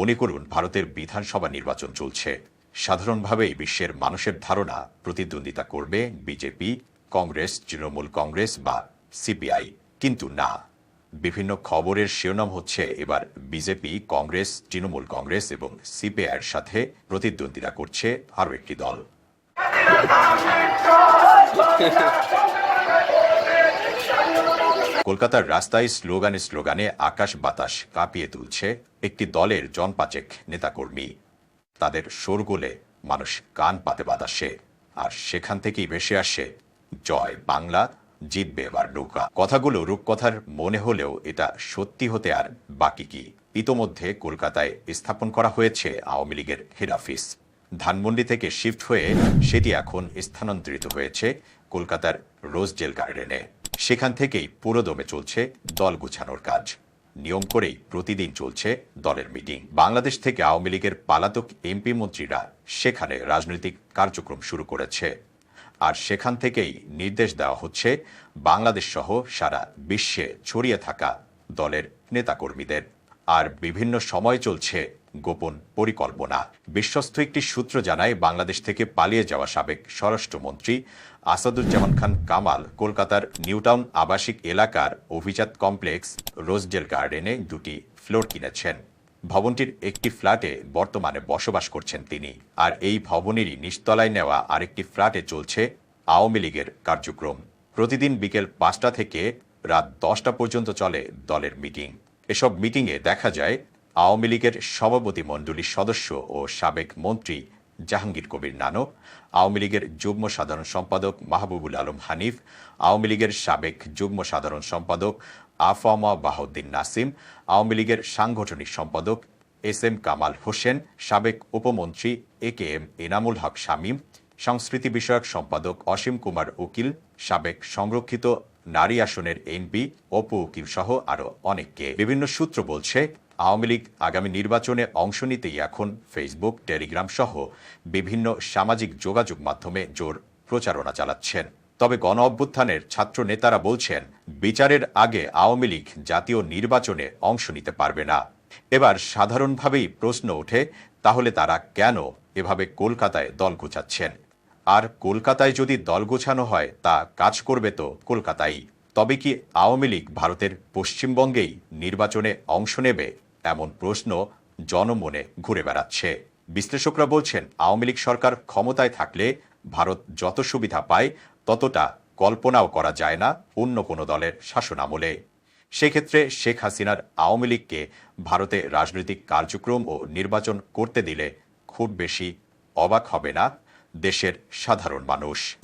মনে করুন ভারতের বিধানসভা নির্বাচন চলছে সাধারণভাবেই বিশ্বের মানুষের ধারণা প্রতিদ্বন্দ্বিতা করবে বিজেপি কংগ্রেস তৃণমূল কংগ্রেস বা সিপিআই কিন্তু না বিভিন্ন খবরের শিরোনাম হচ্ছে এবার বিজেপি কংগ্রেস তৃণমূল কংগ্রেস এবং সিপিআইয়ের সাথে প্রতিদ্বন্দ্বিতা করছে আরও একটি দল কলকাতার রাস্তায় স্লোগানে স্লোগানে আকাশ বাতাস কাঁপিয়ে তুলছে একটি দলের জনপাচেক নেতাকর্মী। তাদের শোরগোলে মানুষ কান পাতে বাতাসে। আর সেখান থেকেই ভেসে আসে, জয় বাংলা, জিতবে এবার নৌকা। কথাগুলো রূপকথার মনে হলেও এটা সত্যি হতে আর বাকি কি। ইতোমধ্যে কলকাতায় স্থাপন করা হয়েছে আওয়ামী লীগের হেড অফিস। ধানমন্ডি থেকে শিফট হয়ে সেটি এখন স্থানান্তরিত হয়েছে কলকাতার রোজ রোজডেল গার্ডেনে সেখান থেকেই পুরোদমে চলছে দল গুছানোর কাজ। নিয়ম করেই প্রতিদিন চলছে দলের মিটিং। বাংলাদেশ থেকে আওয়ামী লীগের পালাতক এমপি মন্ত্রীরা সেখানে রাজনৈতিক কার্যক্রম শুরু করেছে। আর সেখান থেকেই নির্দেশ দেওয়া হচ্ছে বাংলাদেশ সহ সারা বিশ্বে ছড়িয়ে থাকা দলের নেতাকর্মীদের। আর বিভিন্ন সময় চলছে গোপন পরিকল্পনা। বিশ্বস্ত একটি সূত্র জানায়, বাংলাদেশ থেকে পালিয়ে যাওয়া সাবেক স্বরাষ্ট্রমন্ত্রী আসাদুজ্জামান খান কামাল কলকাতার নিউটাউন আবাসিক এলাকার অভিজাত কমপ্লেক্স রোজডেল গার্ডেনে দুটি ফ্লোর কিনেছেন। ভবনটির একটি ফ্ল্যাটে বর্তমানে বসবাস করছেন তিনি। আর এই ভবনেরই নিচতলায় নেওয়া আরেকটি ফ্ল্যাটে চলছে আওয়ামী লীগের কার্যক্রম। প্রতিদিন বিকেল পাঁচটা থেকে রাত দশটা পর্যন্ত চলে দলের মিটিং। এসব মিটিংয়ে দেখা যায় আওয়ামী লীগের সভাপতি মণ্ডলীর সদস্য ও সাবেক মন্ত্রী জাহাঙ্গীর কবির নানক, আওয়ামী লীগের যুগ্ম সাধারণ সম্পাদক মাহবুবুল আলম হানিফ, আওয়ামী লীগের সাবেক যুগ্ম সাধারণ সম্পাদক আফামা বাহউদ্দিন নাসিম, আওয়ামী লীগের সাংগঠনিক সম্পাদক এস এম কামাল হোসেন, সাবেক উপমন্ত্রী A K M Enamul Haq Shamim, সংস্কৃতি বিষয়ক সম্পাদক অসীম কুমার উকিল, সাবেক সংরক্ষিত নারী আসনের এমপি অপু উকিল সহ আরও অনেককে। বিভিন্ন সূত্র বলছে আওয়ামী লীগ আগামী নির্বাচনে অংশ নিতেই এখন ফেসবুক টেলিগ্রাম সহ বিভিন্ন সামাজিক যোগাযোগ মাধ্যমে জোর প্রচারণা চালাচ্ছেন। তবে গণ অভ্যুত্থানের ছাত্র নেতারা বলছেন, বিচারের আগে আওয়ামী লীগ জাতীয় নির্বাচনে অংশ নিতে পারবে না। এবার সাধারণভাবেই প্রশ্ন ওঠে, তাহলে তারা কেন এভাবে কলকাতায় দল গোছাচ্ছেন? আর কলকাতায় যদি দল গোছানো হয়, তা কাজ করবে তো কলকাতায় তবে কি আওয়ামী লীগ ভারতের পশ্চিমবঙ্গেই নির্বাচনে অংশ নেবে? এমন প্রশ্ন জনমনে ঘুরে বেড়াচ্ছে। বিশ্লেষকরা বলছেন, আওয়ামী লীগ সরকার ক্ষমতায় থাকলে ভারত যত সুবিধা পায়, ততটা কল্পনাও করা যায় না অন্য কোনো দলের শাসনামলে। সেক্ষেত্রে শেখ হাসিনার আওয়ামী লীগকে ভারতে রাজনৈতিক কার্যক্রম ও নির্বাচন করতে দিলে খুব বেশি অবাক হবে না দেশের সাধারণ মানুষ।